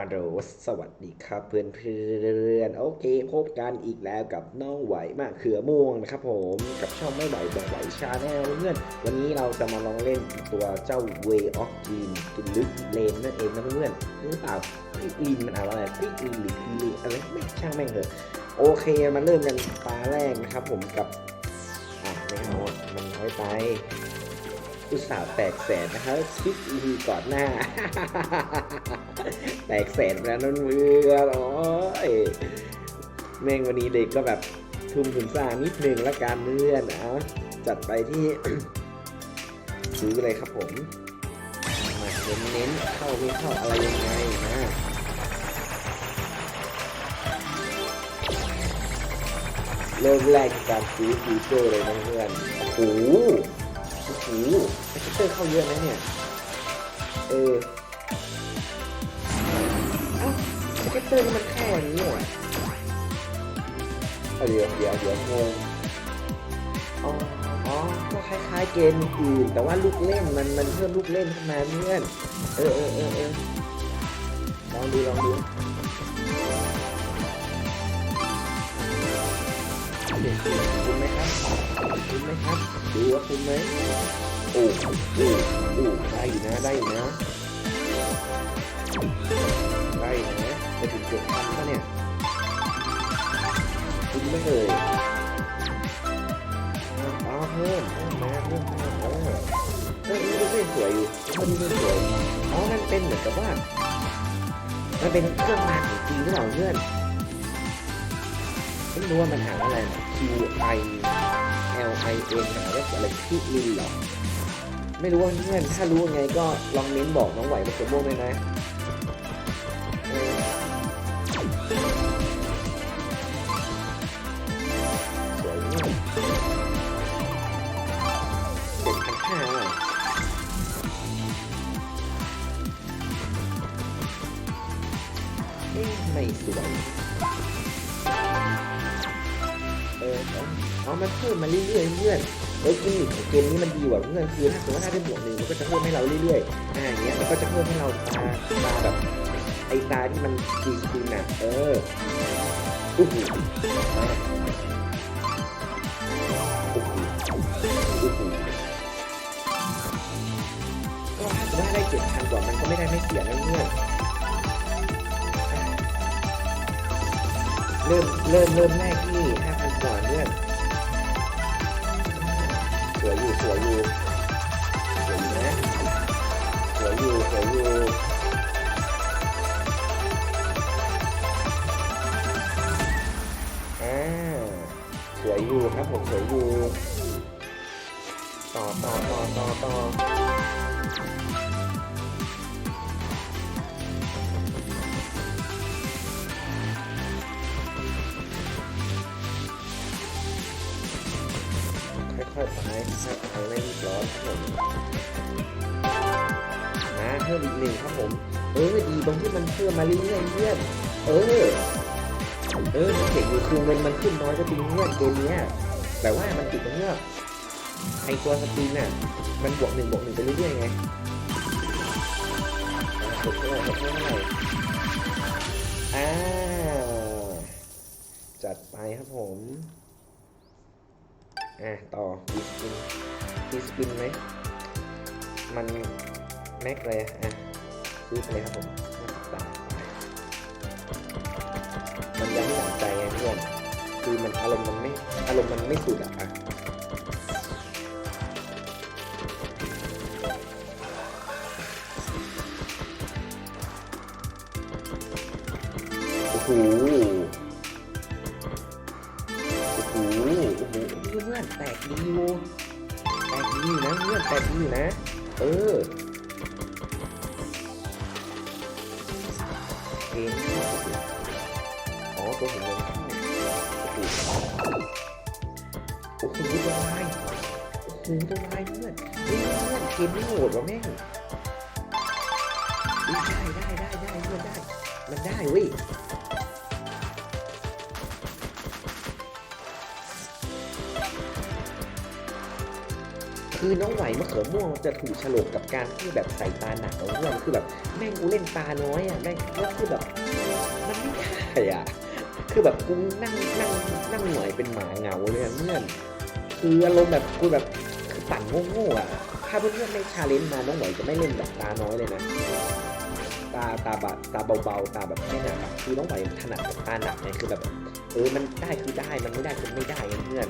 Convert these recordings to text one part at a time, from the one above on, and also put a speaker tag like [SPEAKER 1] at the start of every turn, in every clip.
[SPEAKER 1] ฮัลโหลสวัสดีครับเพื่อนเพื่อนๆโอเคพบกันอีกแล้วกับน้องไหวมากเขือม่วงนะครับผมกับช่องไม่ไหวบอกไหวชาแนลเพื่อนวันนี้เราจะมาลองเล่นตัวเจ้า Way of Dream ตุลึกเลนนั่นเองนะเพื่อนๆรู้เปล่าพี่ลินมันอ่านว่าอะไรพี่ลินหรือพี่ลินอะไรไม่ช่างแม่งเถอะโอเคมาเริ่มกันตาแรกนะครับผมกับอะไม่เอาอะมันน้อยไป อุตส่าห์แตกแสนนะครับคลิป EP ก่อนหน้า แตกแสนแล้วนั่นเมือโอ้ยแม่งวันนี้เด็กก็แบบทุ่มทุนสร้างนิดนึงละกันเพื่อนนะจัดไปที่ซื้อเลยครับผมมาเน้นเน้นเข้าไม่เข้าอะไรยังไงนะเริ่มแรกจากการซื้อฟีเจอร์เลยนะเพื่อนโอ้โห โอ้โหแอคเตอร์เข้าเยอะนะเนี่ย เออเอ้าแอคเตอร์นี่มันแค่นี้เหรอเอาเดี๋ยวเดี๋ยวเดี๋ยวงงอ๋ออ๋อก็คล้ายๆเกมอื่นแต่ว่าลูกเล่นมันมันเพิ่มลูกเล่นขึ้นมาเพื่อน เออเออเออเออลองดูลองดู ด็กคุณไหมครับคุณไหมครับ ดูว่าคุณไหมโอ้โอ้โอ้ได้อยู่นะได้อยู่นะได้นะจะถึงเจ็ดพันปะเนี่ยคุณไม่เคยเอาเพิ่มเพิ่มเพิ่มมเออเออนี่เล่นสวยอยู่เพิ่มนี่สวยอ๋อมันเป็นเหมือนกับว่า มันเป็นเครื่องมาของจีนหรือเปล่าเพื่อน ไม่รู้ว่ามันหาว่าอะไรนะ Q I L I N หาว่าอะไรชื่ลินเหรอ ไม่รู้ว่าเพื่อนถ้ารู้ยังไงก็ลองเม้นบอกน้องไหวมาเขือม่วงด้วยนะเออสวยมากเจ็ดพันห้าเอ๊ะไม่สวย เออเอาเอามันเพิ่มมาเรื่อยๆเพื่อนเฮ้ยกิมมิคของเกมนี้มันดีกว่าเพื่อนคือถ้าสมมติว่าถ้าได้บวกหนึ่งมันก็จะเพิ่มให้เราเรื่อยๆอ่าอย่างเงี้ยมันก็จะเพิ่มให้เราตาตาแบบไอตาที่มันดีสปินอะเออโอ้โหอ่าโอ้โหโอ้โหก็ถ้าสมมติว่าได้เจ็ดพันกว่ามันก็ไม่ได้ไม่เสียนะเพื่อน เริ่มเริ่มเริ่มแรกที่ห้าพันกว่าเพื่อนสวยอยู่สวยอยู่สวยนะสวยอยู่สวยอยู่อาสวยอยู่ครับผมสวยอยู่ต่อต่อต่อต่อต่อ ค่อยๆไปค่อยๆไปไม่รีบร้อนครับผมมาเพิ่มอีกหนึ่งครับผม เออดีตรงที่มันเพิ่มมาเรื่อยๆเพื่อนเออ เออเจ๋งอยู่คือเงินมันขึ้นน้อยก็จริงเพื่อนเกมเนี้ยแต่ว่ามันติดตรงเนี้ยไอตัวสปินน่ะมันบวกหนึ่งบวกหนึ่งไปเรื่อยๆไงกดเท่าไหร่กดเท่าไหร่อ่าจัดไปครับผม อะต่อดีสปินดีสปินไหมมันแม็กเลยอะซื้อไปเลยครับผมห้าสิบบาทมันยังไม่หนำใจไงเพื่อนคือมันอารมณ์มันไม่อารมณ์มันไม่สุดอะอะโอ้โห แตกดีอยู่แตกดีอยู่นะเพื่อนแตกดีอยู่นะ เออเกมอ๋อตัวผมเงินเข้าโอ้โหโอ้โหตัวลายโอ้โหตัวลายเพื่อนเฮ้ยเพื่อนเกมไม่โหดว่ะแม่งได้ได้ได้ได้เพื่อนได้มันได้เว้ย คือน้องไหวมะเขือม่วงจะถูกฉลกกับการที่แบบใส่ตาหนักของเพื่อนคือแบบแม่งกูเล่นตาน้อยอะแม่งแล้วคือแบบมันไม่ได้อะคือแบบกูนั่งนั่งนั่งหน่วยเป็นหมาเหงาเลยอะเพื่อนคืออารมณ์แบบกูแบบคือปั่นโง่ๆอะถ้าเพื่อนๆไม่ชาเลนจ์มาน้องไหวจะไม่เล่นแบบตาน้อยเลยนะตาตาบาตาเบาๆ ตาแบบไม่หนักคือน้องไหวถนัดแบบตาหนักไงคือแบบ เออมันได้คือได้มันไม่ได้คือไม่ได้เพื่อน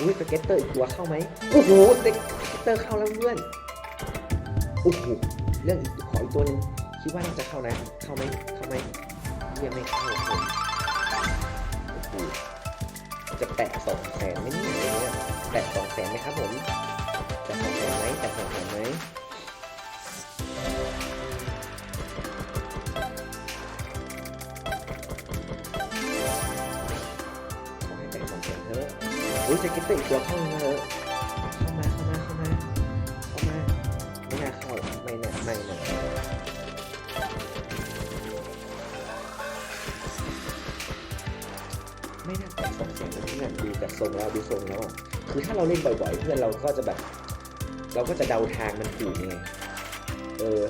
[SPEAKER 1] อุ้ยสเก็ตเตอร์อีกตัวเข้าไหมโอ้โหสเก็ตเตอร์เข้าแล้วเพื่อนโอ้โหเรื่องอีกขออีกตัวนึงคิดว่าน่าจะเข้านะเข้าไหมเข้าไหมยังไม่เข้าผมโอ้โหจะแตะสองแสนไม่นี่ยเนี่ยแตะสองแสนไหมครับผมแตะสองแสนไหมแตะสองแสนไหม อุ้ยสเก็ตเตอร์อีกตัวเข้ามาเถอะเข้ามาเข้ามาเข้ามาเข้ามาไม่น่าเข้าไม่น่าไม่น่าไม่น่าแตะสองแสนนะเพื่อนดูจากทรงแล้วดูทรงแล้วอะคือถ้าเราเล่นบ่อยๆ เพื่อนเราก็จะแบบ เราก็จะเดาทางมันถูกไงเออ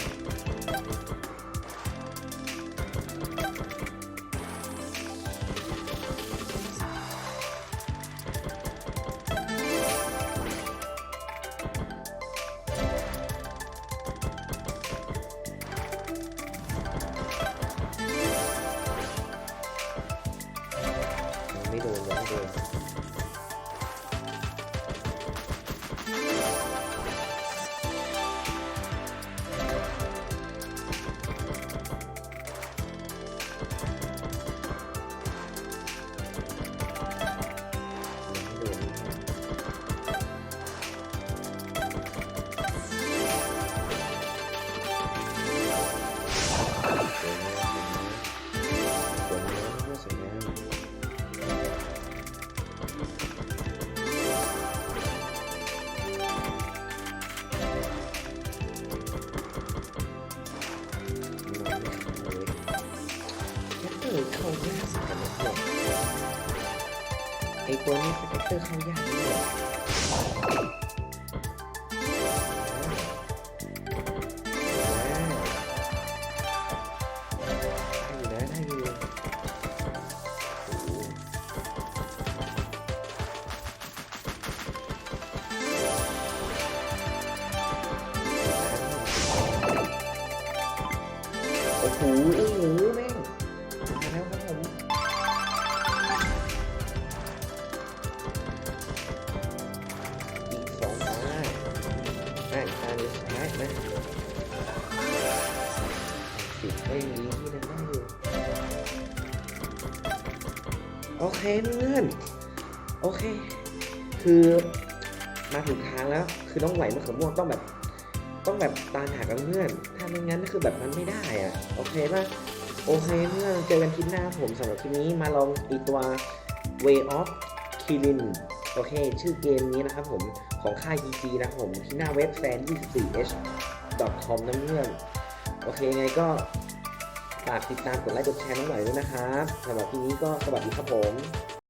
[SPEAKER 1] ไไอตัวนี้สเก็ตเตอร์เข้ายากเลย โอเคเพื่อนโอเค คือมาถูกทางแล้ว คือต้องไหวมะเขือม่วงต้องแบบ ต้องแบบตาหนักกับเพื่อน ถ้าไม่งั้นก็คือแบบมันไม่ได้อะ โอเคป่ะโอเคเพื่อนเจอกันคลิปหน้าผมสำหรับคลิปนี้มาลองอีตัว Way of Killing โอเค ชื่อเกมนี้นะครับผมของค่าย GG นะครับผมที่หน้าเว็บ fan24h.com นะเพื่อนโอเคไงก็ ฝากติดตามกดไลค์กดแชร์น้องหน่อยด้วยนะครับสำหรับทีนี้ก็สวัสดีครับผม